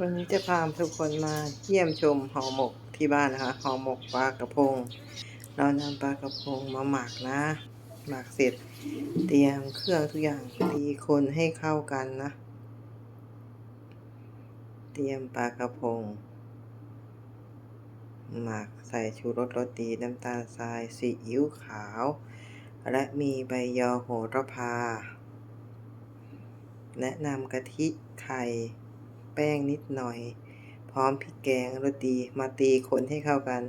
วันนี้จะพาทุกคนมาเยี่ยมชมห่อหมกที่บ้านนะคะห่อหมกปลากระพง เรานำปลากระพงมาหมักนะหมักเสร็จ เตรียมเครื่องทุกอย่างตีคนให้เข้ากันนะ เตรียมปลากระพง หมักใส่ชูรสรสดีน้ำตาลทรายซีอิ๊วขาว และมีใบยอโหระพา แนะนำกะทิไข่ แป้งนิดหน่อย พร้อมพริกแกงรสดีมาตีคนให้เข้ากัน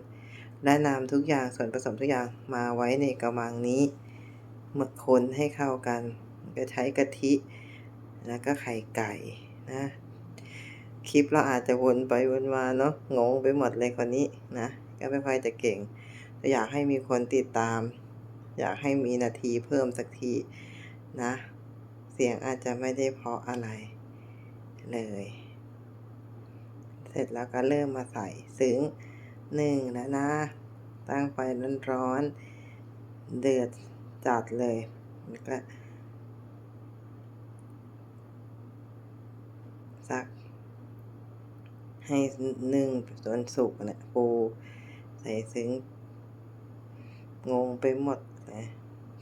และนำทุกอย่างส่วนผสมทุกอย่างมาไว้ในกระมังนี้เมื่อคนให้เข้ากันก็ใช้กะทิแล้วก็ไข่ไก่นะคลิปเราอาจจะวนไปวนมาเนาะงงไปหมดเลยคนนี้นะก็ไม่ค่อยจะเก่งแต่อยากให้มีคนติดตาม อยากให้มีนาทีเพิ่มสักทีนะ เสียงอาจจะไม่ได้เพราะอะไรเลย ร็จแล้วก็เริ่มมาใส่ซึ้งหนึ่งแล้วนะ ตั้งไฟร้อนๆเดือดจัดเลยแล้วก็สัก ให้นึ่งจนสุกนะปูใส่ซึ้งงงไปหมดนะ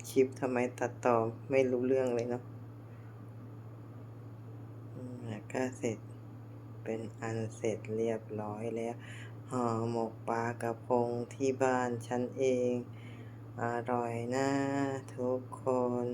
คลิปทำไมตัดต่อไม่รู้เรื่องเลยเนาะแล้วก็เสร็จ เป็นอันเสร็จเรียบร้อยแล้ว ห่อหมกปลากระพงที่บ้านฉันเอง อร่อยนะทุกคน